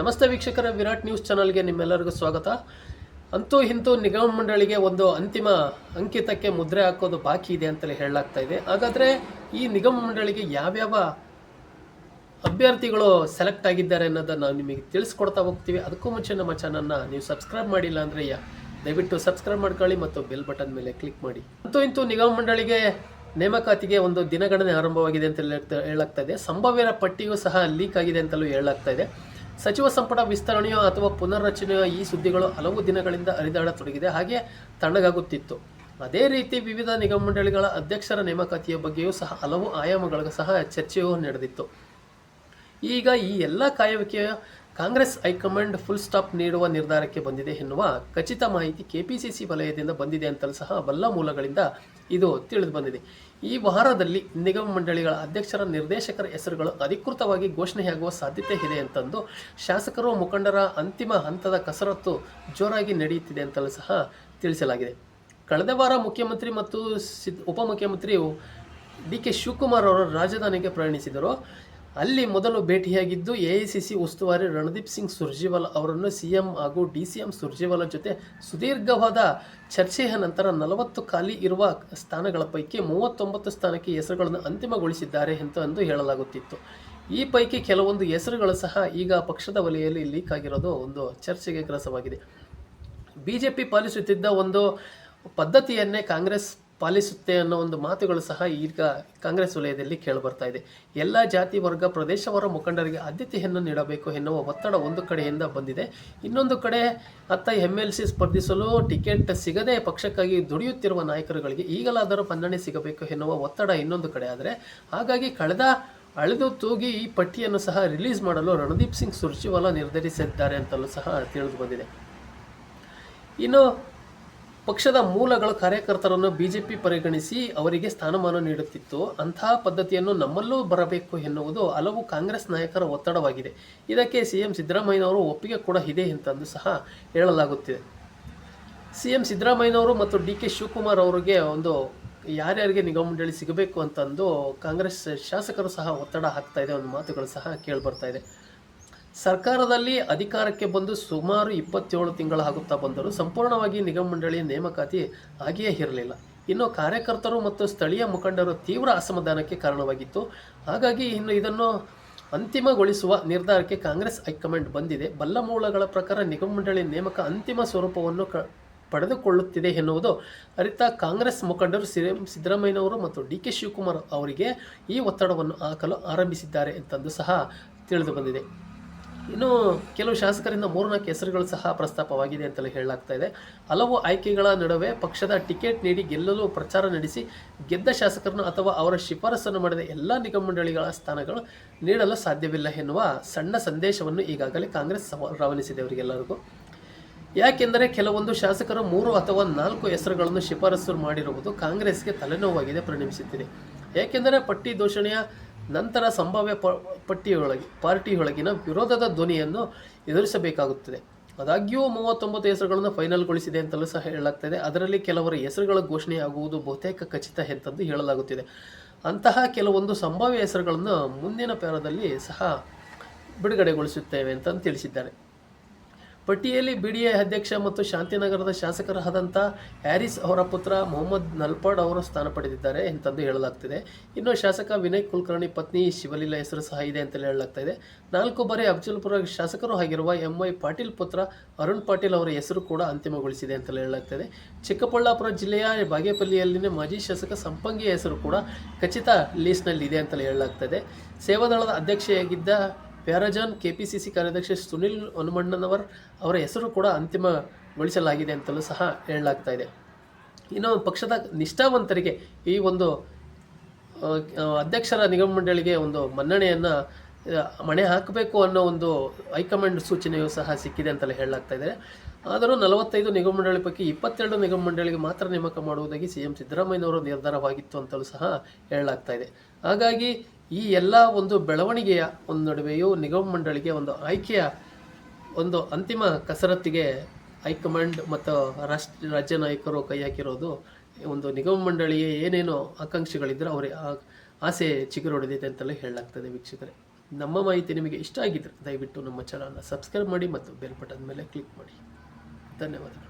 ನಮಸ್ತೆ ವೀಕ್ಷಕರ ವಿರಾಟ್ ನ್ಯೂಸ್ ಚಾನಲ್ಗೆ ನಿಮ್ಮೆಲ್ಲರಿಗೂ ಸ್ವಾಗತ. ಅಂತೂ ಇಂತೂ ನಿಗಮ ಮಂಡಳಿಗೆ ಒಂದು ಅಂತಿಮ ಅಂಕಿತಕ್ಕೆ ಮುದ್ರೆ ಹಾಕೋದು ಬಾಕಿ ಇದೆ ಅಂತಲೇ ಹೇಳಲಾಗ್ತಾ ಇದೆ. ಹಾಗಾದರೆ ಈ ನಿಗಮ ಮಂಡಳಿಗೆ ಯಾವ್ಯಾವ ಅಭ್ಯರ್ಥಿಗಳು ಸೆಲೆಕ್ಟ್ ಆಗಿದ್ದಾರೆ ಅನ್ನೋದನ್ನು ನಾವು ನಿಮಗೆ ತಿಳಿಸ್ಕೊಡ್ತಾ ಹೋಗ್ತೀವಿ. ಅದಕ್ಕೂ ಮುಂಚೆ ನಮ್ಮ ಚಾನಲ್ನ ನೀವು ಸಬ್ಸ್ಕ್ರೈಬ್ ಮಾಡಿಲ್ಲ ಅಂದರೆ ದಯವಿಟ್ಟು ಸಬ್ಸ್ಕ್ರೈಬ್ ಮಾಡ್ಕೊಳ್ಳಿ ಮತ್ತು ಬೆಲ್ ಬಟನ್ ಮೇಲೆ ಕ್ಲಿಕ್ ಮಾಡಿ. ಅಂತೂ ಇಂತೂ ನಿಗಮ ಮಂಡಳಿಗೆ ನೇಮಕಾತಿಗೆ ಒಂದು ದಿನಗಣನೆ ಆರಂಭವಾಗಿದೆ ಅಂತಲೇ ಹೇಳಲಾಗ್ತಾ ಇದೆ. ಸಂಭವ್ಯರ ಪಟ್ಟಿಯೂ ಸಹ ಲೀಕ್ ಆಗಿದೆ ಅಂತಲೂ ಹೇಳಲಾಗ್ತಾ ಇದೆ. ಸಚಿವ ಸಂಪುಟ ವಿಸ್ತರಣೆಯೋ ಅಥವಾ ಪುನರ್ರಚನೆಯೋ ಈ ಸುದ್ದಿಗಳು ಹಲವು ದಿನಗಳಿಂದ ಹರಿದಾಡತೊಡಗಿದೆ. ಹಾಗೆ ತಣ್ಣಗಾಗುತ್ತಿತ್ತು. ಅದೇ ರೀತಿ ವಿವಿಧ ನಿಗಮ ಮಂಡಳಿಗಳ ಅಧ್ಯಕ್ಷರ ನೇಮಕಾತಿಯ ಬಗ್ಗೆಯೂ ಸಹ ಹಲವು ಆಯಾಮಗಳಿಗೂ ಸಹ ಚರ್ಚೆಯೂ ನಡೆದಿತ್ತು. ಈಗ ಈ ಎಲ್ಲ ಕಾಯುವಿಕೆಯ Congress high command full stop ನೀಡುವ ನಿರ್ಧಾರಕ್ಕೆ ಬಂದಿದೆ ಎನ್ನುವ ಖಚಿತ ಮಾಹಿತಿ ಕೆಪಿಸಿಸಿ ವಲಯದಿಂದ ಬಂದಿದೆ ಅಂತಲೂ ಸಹ ಬಲ್ಲ ಮೂಲಗಳಿಂದ ಇದು ತಿಳಿದು ಬಂದಿದೆ. ಈ ವಾರದಲ್ಲಿ ನಿಗಮ ಮಂಡಳಿಗಳ ಅಧ್ಯಕ್ಷರ ನಿರ್ದೇಶಕರ ಹೆಸರುಗಳು ಅಧಿಕೃತವಾಗಿ ಘೋಷಣೆಯಾಗುವ ಸಾಧ್ಯತೆ ಇದೆ ಅಂತಂದು ಶಾಸಕರು ಮುಖಂಡರ ಅಂತಿಮ ಹಂತದ ಕಸರತ್ತು ಜೋರಾಗಿ ನಡೆಯುತ್ತಿದೆ ಅಂತಲೂ ಸಹ ತಿಳಿಸಲಾಗಿದೆ. ಕಳೆದ ವಾರ ಮುಖ್ಯಮಂತ್ರಿ ಮತ್ತು ಸಿದ್ ಉಪಮುಖ್ಯಮಂತ್ರಿ ಡಿ ಕೆ ಶಿವಕುಮಾರ್ ಅವರು ರಾಜಧಾನಿಗೆ ಪ್ರಯಾಣಿಸಿದರು. ಅಲ್ಲಿ ಮೊದಲು ಭೇಟಿಯಾಗಿದ್ದು ಎಐಸಿಸಿ ಉಸ್ತುವಾರಿ ರಣದೀಪ್ ಸಿಂಗ್ ಸುರ್ಜೇವಾಲಾ ಅವರನ್ನು ಸಿಎಂ ಹಾಗೂ ಡಿ ಸಿ ಜೊತೆ ಸುದೀರ್ಘವಾದ ಚರ್ಚೆಯ ನಂತರ ನಲವತ್ತು ಖಾಲಿ ಇರುವ ಸ್ಥಾನಗಳ ಪೈಕಿ ಮೂವತ್ತೊಂಬತ್ತು ಸ್ಥಾನಕ್ಕೆ ಹೆಸರುಗಳನ್ನು ಅಂತಿಮಗೊಳಿಸಿದ್ದಾರೆ ಅಂತ ಅಂದು ಹೇಳಲಾಗುತ್ತಿತ್ತು. ಈ ಪೈಕಿ ಕೆಲವೊಂದು ಹೆಸರುಗಳು ಸಹ ಈಗ ಪಕ್ಷದ ವಲಯದಲ್ಲಿ ಲೀಕ್ ಆಗಿರೋದು ಒಂದು ಚರ್ಚೆಗೆ ಗ್ರಸವಾಗಿದೆ. ಬಿಜೆಪಿ ಪಾಲಿಸುತ್ತಿದ್ದ ಒಂದು ಪದ್ಧತಿಯನ್ನೇ ಕಾಂಗ್ರೆಸ್ ಪಾಲಿಸುತ್ತೆ ಅನ್ನೋ ಒಂದು ಮಾತುಗಳು ಸಹ ಈಗ ಕಾಂಗ್ರೆಸ್ ವಲಯದಲ್ಲಿ ಕೇಳಿಬರ್ತಾ ಇದೆ. ಎಲ್ಲ ಜಾತಿ ವರ್ಗ ಪ್ರದೇಶವರ ಮುಖಂಡರಿಗೆ ಆದ್ಯತೆಯನ್ನು ನೀಡಬೇಕು ಎನ್ನುವ ಒತ್ತಡ ಒಂದು ಕಡೆಯಿಂದ ಬಂದಿದೆ. ಇನ್ನೊಂದು ಕಡೆ ಅತ್ತ ಎಂ ಎಲ್ ಸಿ ಸ್ಪರ್ಧಿಸಲು ಟಿಕೆಟ್ ಸಿಗದೆ ಪಕ್ಷಕ್ಕಾಗಿ ದುಡಿಯುತ್ತಿರುವ ನಾಯಕರುಗಳಿಗೆ ಈಗಲಾದರೂ ಮನ್ನಣೆ ಸಿಗಬೇಕು ಎನ್ನುವ ಒತ್ತಡ ಇನ್ನೊಂದು ಕಡೆ ಆದರೆ, ಹಾಗಾಗಿ ಕಳೆದ ಅಳೆದು ತೂಗಿ ಈ ಪಟ್ಟಿಯನ್ನು ಸಹ ರಿಲೀಸ್ ಮಾಡಲು ರಣದೀಪ್ ಸಿಂಗ್ ಸುರ್ಜಿವಾಲಾ ನಿರ್ಧರಿಸಿದ್ದಾರೆ ಅಂತಲೂ ಸಹ ತಿಳಿದು ಬಂದಿದೆ. ಇನ್ನು ಪಕ್ಷದ ಮೂಲಗಳ ಕಾರ್ಯಕರ್ತರನ್ನು ಬಿಜೆಪಿ ಪರಿಗಣಿಸಿ ಅವರಿಗೆ ಸ್ಥಾನಮಾನ ನೀಡುತ್ತಿತ್ತು. ಅಂತಹ ಪದ್ಧತಿಯನ್ನು ನಮ್ಮಲ್ಲೂ ಬರಬೇಕು ಎನ್ನುವುದು ಹಲವು ಕಾಂಗ್ರೆಸ್ ನಾಯಕರ ಒತ್ತಡವಾಗಿದೆ. ಇದಕ್ಕೆ ಸಿಎಂ ಸಿದ್ದರಾಮಯ್ಯನವರು ಒಪ್ಪಿಗೆ ಕೂಡ ಇದೆ ಅಂತಂದು ಸಹ ಹೇಳಲಾಗುತ್ತಿದೆ. ಸಿಎಂ ಸಿದ್ದರಾಮಯ್ಯನವರು ಮತ್ತು ಡಿ ಕೆ ಶಿವಕುಮಾರ್ ಅವರಿಗೆ ಒಂದು ಯಾರ್ಯಾರಿಗೆ ನಿಗಮ ಮಂಡಳಿ ಸಿಗಬೇಕು ಅಂತಂದು ಕಾಂಗ್ರೆಸ್ ಶಾಸಕರು ಸಹ ಒತ್ತಡ ಹಾಕ್ತಾ ಇದೆ. ಒಂದು ಮಾತುಗಳು ಸಹ ಕೇಳಿಬರ್ತಾ ಇದೆ. ಸರ್ಕಾರದಲ್ಲಿ ಅಧಿಕಾರಕ್ಕೆ ಬಂದು ಸುಮಾರು ಇಪ್ಪತ್ತೇಳು ತಿಂಗಳಾಗುತ್ತಾ ಬಂದರೂ ಸಂಪೂರ್ಣವಾಗಿ ನಿಗಮ ಮಂಡಳಿ ನೇಮಕಾತಿ ಆಗಿಯೇ ಇರಲಿಲ್ಲ. ಇನ್ನು ಕಾರ್ಯಕರ್ತರು ಮತ್ತು ಸ್ಥಳೀಯ ಮುಖಂಡರು ತೀವ್ರ ಅಸಮಾಧಾನಕ್ಕೆ ಕಾರಣವಾಗಿತ್ತು. ಹಾಗಾಗಿ ಇನ್ನು ಇದನ್ನು ಅಂತಿಮಗೊಳಿಸುವ ನಿರ್ಧಾರಕ್ಕೆ ಕಾಂಗ್ರೆಸ್ ಹೈಕಮಾಂಡ್ ಬಂದಿದೆ. ಬಲ್ಲ ಮೂಲಗಳ ಪ್ರಕಾರ ನಿಗಮ ಮಂಡಳಿ ನೇಮಕ ಅಂತಿಮ ಸ್ವರೂಪವನ್ನು ಕ, ಪಡೆದುಕೊಳ್ಳುತ್ತಿದೆ ಎನ್ನುವುದು ಅರಿತ ಕಾಂಗ್ರೆಸ್ ಮುಖಂಡರು ಸಿದ್ದರಾಮಯ್ಯನವರು ಮತ್ತು ಡಿ ಕೆ ಶಿವಕುಮಾರ್ ಅವರಿಗೆ ಈ ಒತ್ತಡವನ್ನು ಹಾಕಲು ಆರಂಭಿಸಿದ್ದಾರೆ ಅಂತಂದು ಸಹ ತಿಳಿದು ಬಂದಿದೆ. ಇನ್ನು ಕೆಲವು ಶಾಸಕರಿಂದ ಮೂರ್ನಾಲ್ಕು ಹೆಸರುಗಳು ಸಹ ಪ್ರಸ್ತಾಪವಾಗಿದೆ ಅಂತಲೇ ಹೇಳಲಾಗ್ತಾ ಇದೆ. ಹಲವು ಆಯ್ಕೆಗಳ ನಡುವೆ ಪಕ್ಷದ ಟಿಕೆಟ್ ನೀಡಿ ಗೆಲ್ಲಲು ಪ್ರಚಾರ ನಡೆಸಿ ಗೆದ್ದ ಶಾಸಕರನ್ನು ಅಥವಾ ಅವರ ಶಿಫಾರಸನ್ನು ಮಾಡಿದ ಎಲ್ಲ ನಿಗಮ ಮಂಡಳಿಗಳ ಸ್ಥಾನಗಳು ನೀಡಲು ಸಾಧ್ಯವಿಲ್ಲ ಎನ್ನುವ ಸಣ್ಣ ಸಂದೇಶವನ್ನು ಈಗಾಗಲೇ ಕಾಂಗ್ರೆಸ್ ರವಾನಿಸಿದೆ ಅವರಿಗೆಲ್ಲರಿಗೂ. ಯಾಕೆಂದರೆ ಕೆಲವೊಂದು ಶಾಸಕರು ಮೂರು ಅಥವಾ ನಾಲ್ಕು ಹೆಸರುಗಳನ್ನು ಶಿಫಾರಸು ಮಾಡಿರುವುದು ಕಾಂಗ್ರೆಸ್ಗೆ ತಲೆನೋವಾಗಿದೆ, ಪರಿಣಮಿಸುತ್ತಿದೆ. ಏಕೆಂದರೆ ಪಟ್ಟಿ ದೂಷಣೆಯ ನಂತರ ಸಂಭಾವ್ಯ ಪಟ್ಟಿಯೊಳಗೆ, ಪಾರ್ಟಿಯೊಳಗಿನ ವಿರೋಧದ ಧ್ವನಿಯನ್ನು ಎದುರಿಸಬೇಕಾಗುತ್ತದೆ. ಆದಾಗ್ಯೂ ಮೂವತ್ತೊಂಬತ್ತು ಹೆಸರುಗಳನ್ನು ಫೈನಲ್ಗೊಳಿಸಿದೆ ಅಂತಲೂ ಸಹ ಹೇಳಲಾಗ್ತದೆ. ಅದರಲ್ಲಿ ಕೆಲವರ ಹೆಸರುಗಳ ಘೋಷಣೆಯಾಗುವುದು ಬಹುತೇಕ ಖಚಿತ ಎಂತಂದು ಹೇಳಲಾಗುತ್ತಿದೆ. ಅಂತಹ ಕೆಲವೊಂದು ಸಂಭಾವ್ಯ ಹೆಸರುಗಳನ್ನು ಮುಂದಿನ ಪ್ಯಾರದಲ್ಲಿ ಸಹ ಬಿಡುಗಡೆಗೊಳಿಸುತ್ತೇವೆ ಅಂತ ತಿಳಿಸಿದ್ದಾರೆ. ಪಟ್ಟಿಯಲ್ಲಿ ಬಿಡಿಎ ಅಧ್ಯಕ್ಷ ಮತ್ತು ಶಾಂತಿನಗರದ ಶಾಸಕರಾದಂಥ ಹ್ಯಾರಿಸ್ ಅವರ ಪುತ್ರ ಮೊಹಮ್ಮದ್ ನಲ್ಪಾಡ್ ಅವರು ಸ್ಥಾನ ಪಡೆದಿದ್ದಾರೆ ಎಂತಂದು ಹೇಳಲಾಗ್ತಿದೆ. ಇನ್ನು ಶಾಸಕ ವಿನಯ್ ಕುಲಕರ್ಣಿ ಪತ್ನಿ ಶಿವಲೀಲಾ ಹೆಸರು ಸಹ ಇದೆ ಅಂತಲೇ ಹೇಳಲಾಗ್ತಾ ಇದೆ ನಾಲ್ಕು ಬಾರಿ ಅಫಜಲ್ಪುರ ಶಾಸಕರು ಆಗಿರುವ ಎಂ ವೈ ಪಾಟೀಲ್ ಪುತ್ರ ಅರುಣ್ ಪಾಟೀಲ್ ಅವರ ಹೆಸರು ಕೂಡ ಅಂತಿಮಗೊಳಿಸಿದೆ ಅಂತ ಇದೆ ಚಿಕ್ಕಬಳ್ಳಾಪುರ ಜಿಲ್ಲೆಯ ಬಾಗೇಪಲ್ಲಿಯಲ್ಲಿನ ಮಾಜಿ ಶಾಸಕ ಸಂಪಂಗಿಯ ಹೆಸರು ಕೂಡ ಖಚಿತ ಲೀಸ್ಟ್ನಲ್ಲಿ ಇದೆ ಅಂತಲೇ ಹೇಳಲಾಗ್ತದೆ. ಸೇವಾದಳದ ಅಧ್ಯಕ್ಷೆಯಾಗಿದ್ದ ಪ್ಯಾರಜಾನ್ ಕೆಪಿಸಿಸಿ ಕಾರ್ಯದರ್ಶಿ ಸುನಿಲ್ ಹನುಮಣ್ಣನವರ್ ಅವರ ಹೆಸರು ಕೂಡ ಅಂತಿಮಗೊಳಿಸಲಾಗಿದೆ ಅಂತಲೂ ಸಹ ಹೇಳಲಾಗ್ತಾ ಇದೆ. ಇನ್ನು ಪಕ್ಷದ ನಿಷ್ಠಾವಂತರಿಗೆ ಈ ಒಂದು ಅಧ್ಯಕ್ಷರ ನಿಗಮ ಮಂಡಳಿಗೆ ಒಂದು ಮನ್ನಣೆಯನ್ನು ಮಣೆ ಹಾಕಬೇಕು ಅನ್ನೋ ಒಂದು ಹೈಕಮಾಂಡ್ ಸೂಚನೆಯೂ ಸಹ ಸಿಕ್ಕಿದೆ ಅಂತಲೇ ಹೇಳಲಾಗ್ತಾ ಇದೆ. ಆದರೂ ನಲವತ್ತೈದು ನಿಗಮ ಮಂಡಳಿ ಪೈಕಿ ಇಪ್ಪತ್ತೆರಡು ನಿಗಮ ಮಂಡಳಿಗೆ ಮಾತ್ರ ನೇಮಕ ಮಾಡುವುದಾಗಿ ಸಿ ಎಂ ಸಿದ್ದರಾಮಯ್ಯನವರ ನಿರ್ಧಾರವಾಗಿತ್ತು ಅಂತಲೂ ಸಹ ಹೇಳಲಾಗ್ತಾ ಇದೆ. ಹಾಗಾಗಿ ಈ ಎಲ್ಲ ಒಂದು ಬೆಳವಣಿಗೆಯ ಒಂದು ನಡುವೆಯೂ ನಿಗಮ ಮಂಡಳಿಗೆ ಒಂದು ಆಯ್ಕೆಯ ಒಂದು ಅಂತಿಮ ಕಸರತ್ತಿಗೆ ಹೈಕಮಾಂಡ್ ಮತ್ತು ರಾಷ್ಟ್ರ, ರಾಜ್ಯ ನಾಯಕರು ಕೈ ಹಾಕಿರೋದು ಒಂದು ನಿಗಮ ಮಂಡಳಿಯ ಏನೇನು ಆಕಾಂಕ್ಷೆಗಳಿದ್ದರೆ ಅವರ ಆಸೆ ಚಿಗುರೊಡೆದಿದೆ ಅಂತಲೇ ಹೇಳಲಾಗ್ತದೆ ವೀಕ್ಷಕರೇ. ನಮ್ಮ ಮಾಹಿತಿ ನಿಮಗೆ ಇಷ್ಟ ಆಗಿದ್ದರೆ ದಯವಿಟ್ಟು ನಮ್ಮ ಚಾನಲ್ನ ಸಬ್ಸ್ಕ್ರೈಬ್ ಮಾಡಿ ಮತ್ತು ಬೆಲ್ ಬಟನ್ ಮೇಲೆ ಕ್ಲಿಕ್ ಮಾಡಿ. ಧನ್ಯವಾದಗಳು.